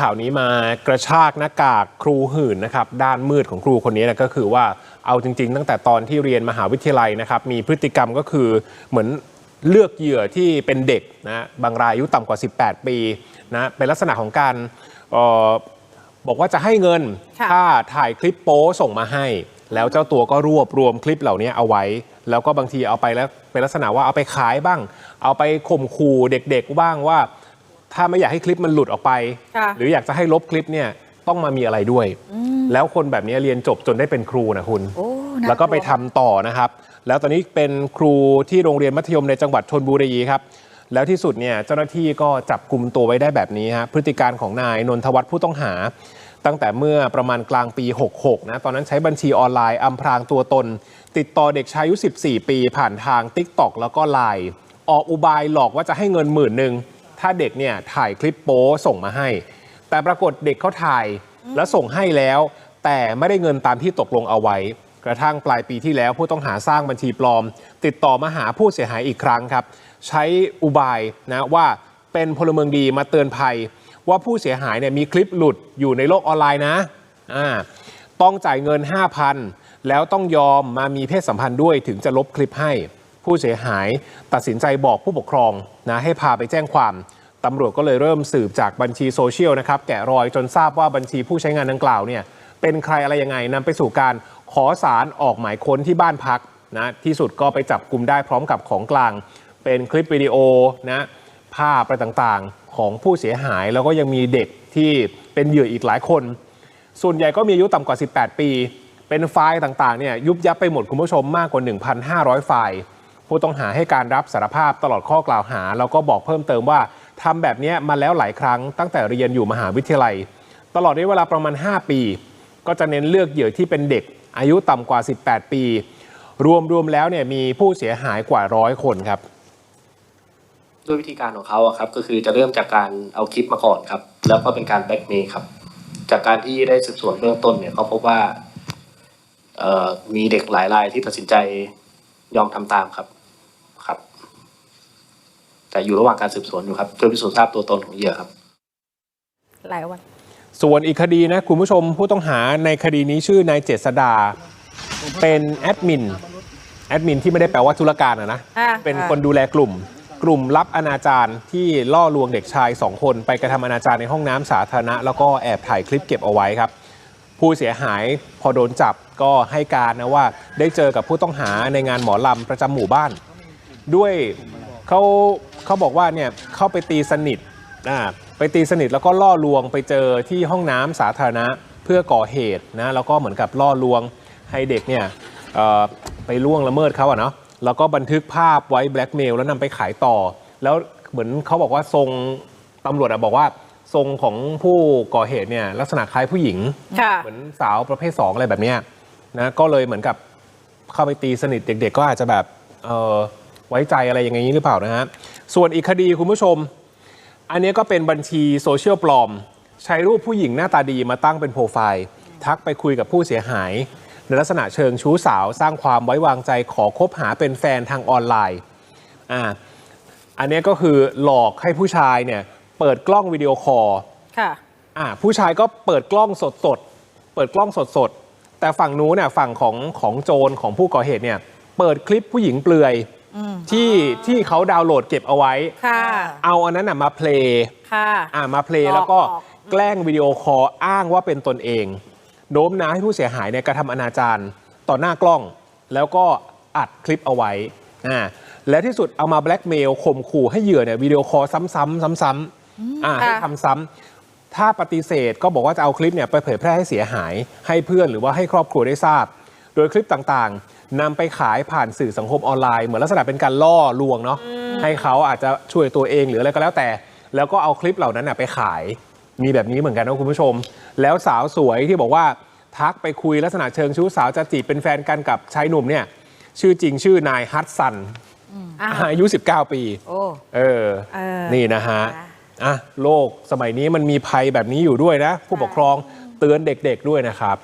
ข่าวนี้มากระชากหน้ากากครูหื่นนะครับด้านมืดของครูคนนี้นะก็คือว่าเอาจริง ๆ ตั้งแต่ตอนที่เรียนมหาวิทยาลัยนะครับมีพฤติกรรมก็คือเหมือนเลือกเหยื่อที่เป็นเด็กนะบางรายอายุต่ำกว่า 18 ปีนะเป็นลักษณะของการเออบอกว่าจะให้เงินค่ะถ้าถ่ายคลิปโป๊ส่งมาให้ แล้วเจ้าตัวก็รวบรวมคลิปเหล่านี้เอาไว้ แล้วก็บางทีเอาไปแล้วเป็นลักษณะว่าเอาไปขายบ้าง เอาไปข่มขู่เด็กๆบ้างว่า ถ้าไม่อยากให้คลิปมันหลุดออกไป ค่ะ หรืออยากจะให้ลบคลิปเนี่ยต้องมามีอะไรด้วย แล้วคนแบบนี้เรียนจบจนได้เป็นครูนะคุณ โอ้น่าแล้วก็ไปลัทำต่อนะครับ แล้วตอนนี้เป็นครูที่โรงเรียนมัธยมในจังหวัดชนบุรีครับ แล้วที่สุดเนี่ยเจ้าหน้าที่ก็จับกลุ่มตัวไว้ได้แบบนี้ฮะพฤติการของนายนนทวัฒน์ผู้ต้องหา ตั้งแต่เมื่อประมาณกลางปี 66 นะ ตอนนั้นใช้บัญชีออนไลน์อำพรางตัวตน ติดต่อเด็กชายอายุ 14 ปี ผ่านทาง t ิ k t o k แล้วก็ Line ออกอุบายหลอกว่าจะให้เงินหมื่นหนึ่ง ถ้าเด็กเนี่ยถ่ายคลิปโป๊ส่งมาให้ แต่ปรากฏเด็กเขาถ่ายแล้วส่งให้แล้ว แต่ไม่ได้เงินตามที่ตกลงเอาไว้ กระทั่งปลายปีที่แล้วผู้ต้องหาสร้างบัญชีปลอม ติดต่อมาหาผู้เสียหายอีกครั้งครับ ใช้อุบายนะว่าเป็นพลเมืองดีมาเตือนภัย ว่าผู้เสียหายเนี่ยมีคลิปหลุดอยู่ในโลกออนไลน์นะอ่าต้องจ่ายเงิน 5,000 แล้วต้องยอมมามีเพศสัมพันธ์ด้วยถึงจะลบคลิปให้ ผู้เสียหาย ตัดสินใจบอกผู้ปกครองนะให้พาไปแจ้งความตำรวจก็เลยเริ่มสืบจากบัญชีโซเชียลนะครับแกะรอยจนทราบว่าบัญชีผู้ใช้งานดังกล่าวเนี่ยเป็นใครอะไรยังไงนำไปสู่การขอสารออกหมายค้นที่บ้านพักนะที่สุดก็ไปจับกลุ่มได้พร้อมกับของกลาง เป็นคลิปวิดีโอนะภาพอะไรต่างๆของผู้เสียหายแล้วก็ยังมีเด็กที่เป็นเหยื่ออีกหลายคน ส่วนใหญ่ก็มีอายุต่ำกว่า 18 ปี เป็นไฟล์ต่างๆเนี่ยยุบยับไปหมดคุณผู้ชมมากกว่า 1,500 ไฟล์ ผู้ต้องหาให้การรับสารภาพตลอดข้อกล่าวหา แล้วก็บอกเพิ่มเติมว่าทำแบบนี้มาแล้วหลายครั้งตั้งแต่เรียนอยู่มหาวิทยาลัย ตลอดระยะเวลาประมาณ 5 ปี ก็จะเน้นเลือกเหยื่อที่เป็นเด็ก อายุต่ำกว่า 18 ปี รวมๆแล้วเนี่ยมีผู้เสียหายกว่าร้อยคนครับด้วยวิธีการของเขาครับก็คือจะเริ่มจากการเอาคลิปมาก่อนครับ แล้วก็เป็นการแบ็กเมย์ครับ จากการที่ได้สืบสวนเบื้องต้นเนี่ยเขาพบว่ามีเด็กหลายรายที่ตัดสินใจยอมทำตามครับ แต่อยู่ระหว่างการสืบสวนอยู่ครับเพื่อพิสูจน์ทราบตัวตนของเหยื่อครับ หลายวัน ส่วนอีกคดีนะคุณผู้ชมผู้ต้องหาในคดีนี้ชื่อนายเจษดา เป็นแอดมินแอดมินที่ไม่ได้แปลว่าธุรการอะนะอ่าเป็นคนดูแลกลุ่ม กลุ่มรับอนาจารที่ล่อลวงเด็กชาย 2 คนไปกระทำอนาจารในห้องน้ำสาธารณะ แล้วก็แอบถ่ายคลิปเก็บเอาไว้ครับ ผู้เสียหายพอโดนจับก็ให้การนะว่า ได้เจอกับผู้ต้องหาในงานหมอลำประจำหมู่บ้าน ด้วยเขา เขาบอกว่าเนี่ยเข้าไปตีสนิทอ่าไปตีสนิทแล้วก็ล่อลวงไปเจอที่ห้องน้ำสาธารณะเพื่อก่อเหตุนะแล้วก็เหมือนกับล่อลวงให้เด็กเนี่ยเอ่อไปล่วงละเมิดเขาอะเนาะแล้วก็บันทึกภาพไว้แบล็กเมลแล้วนำไปขายต่อ แล้วเหมือนเขาบอกว่าทรงตำรวจอะบอกว่าทรงของผู้ก่อเหตุเนี่ยลักษณะคล้ายผู้หญิงค่ะเหมือนสาวประเภท 2 อะไรแบบเนี้ยนะก็เลยเหมือนกับเข้าไปตีสนิทเด็ก ๆ ก็อาจจะแบบเออไว้ใจอะไรอย่างนี้หรือเปล่านะฮะ ส่วนอีกคดีคุณผู้ชม อันนี้ก็เป็นบัญชีโซเชียลปลอม ใช้รูปผู้หญิงหน้าตาดีมาตั้งเป็นโปรไฟล์ ทักไปคุยกับผู้เสียหาย ในลักษณะเชิงชู้สาวสร้างความไว้วางใจขอคบหาเป็นแฟนทางออนไลน์อ่าอันนี้ก็คือหลอกให้ผู้ชายเนี่ยเปิดกล้องวิดีโอคอลค่ะอ่าผู้ชายก็เปิดกล้องสดสดๆเปิดกล้องสดสดๆแต่ฝั่งนู้นเนี่ยฝั่งของของโจรของผู้ก่อเหตุเนี่ยเปิดคลิปผู้หญิงเปลือย ที่ที่เขาดาวน์โหลดเก็บเอาไว้ ค่ะ เอาอันนั้นน่ะมาเพลย์ค่ะอ่ามาเพลย์หลอกแล้วก็หลอกแกล้งวิดีโอคอลอ้างว่าเป็นตนเองโน้มน้าวให้ผู้เสียหายเนี่ยกระทำอนาจารต่อหน้ากล้อง แล้วก็อัดคลิปเอาไว้อ่าและที่สุดเอามาแบล็กเมลข่มขู่ให้เหยื่อเนี่ยวิดีโอคอลซ้ำๆซ้ำๆอ่าให้ค่ะทำซ้ำถ้าปฏิเสธก็บอกว่าจะเอาคลิปเนี่ยไปเผยแพร่ให้เสียหาย ให้เพื่อนหรือว่าให้ครอบครัวได้ทราบ โดยคลิปต่างๆ นำไปขายผ่านสื่อสังคมออนไลน์เหมือนลักษณะเป็นการล่อลวงเนาะให้เขาอาจจะช่วยตัวเองหรืออะไรก็แล้วแต่ แล้วก็เอาคลิปเหล่านั้นนะไปขายมีแบบนี้เหมือนกันนะคุณผู้ชม แล้วสาวสวยที่บอกว่าทักไปคุยลักษณะเชิงชู้สาวจะจีบเป็นแฟนกันกับชายหนุ่มเนี่ย ชื่อจริงชื่อนายฮัตสันอะอายุ 19 ปีโอ้เออเออ นี่นะฮะนะอะโลกสมัยนี้มันมีภัยแบบนี้อยู่ด้วยนะ ผู้ปกครองเตือนเด็กๆด้วยนะครับ